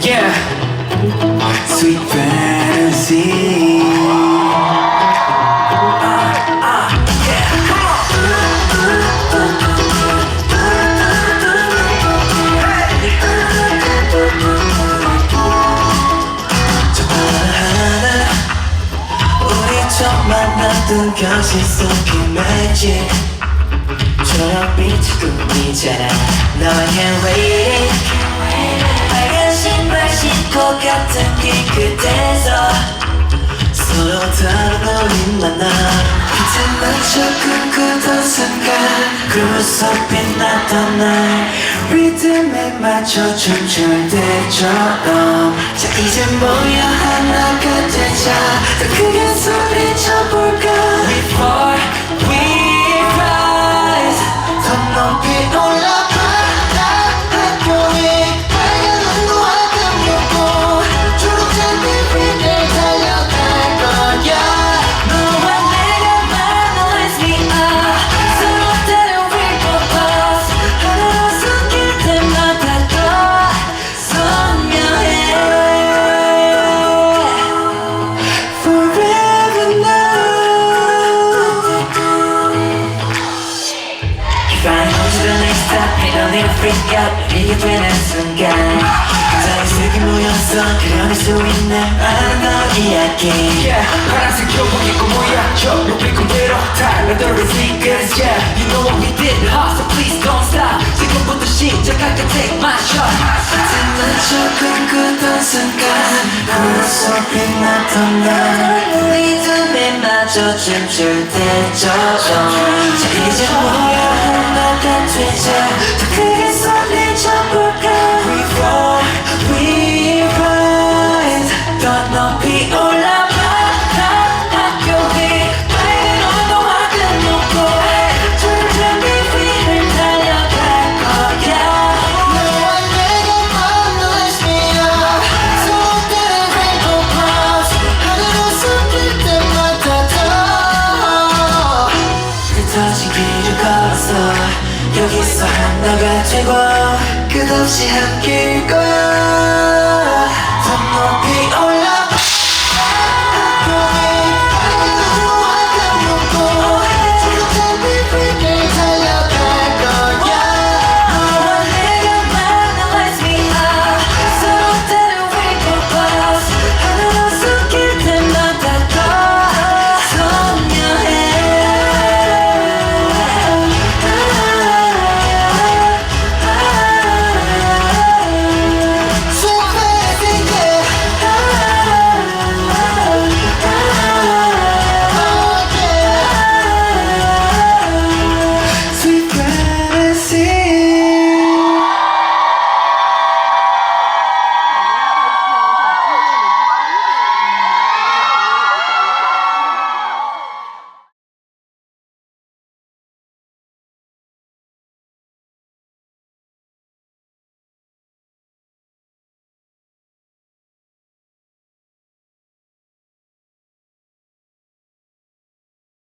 Yeah Sweet fantasy 만났던 초록빛 꿈이잖아 너의 waiting 빨간 신발 신고 같은 길 끝에서. 서로 다른 우린 만나 빛에 맞춰 꿈꾸던 순간 그 모습 빛났던 날. 리듬에 맞춰 춤출 때처럼. 자 이제 모여 하나가 되자. 더 크게 소리쳐볼까 이게 되는 순간 색이 모여서 그려낼 수 있는 아름다운 이야기 파란색 교복 입고 모여 저 높이 그대로 달려들을 secrets Yeah You know what we did huh? So please don't stop. 지금부터 시작할게 take my shot. 맞춰 꿈꾸던 순간 그속 빛났던 날 리듬에 맞춰 춤출 때처럼. 자 이제 모 여기서 하나가 되고 끝없이 함께일 거야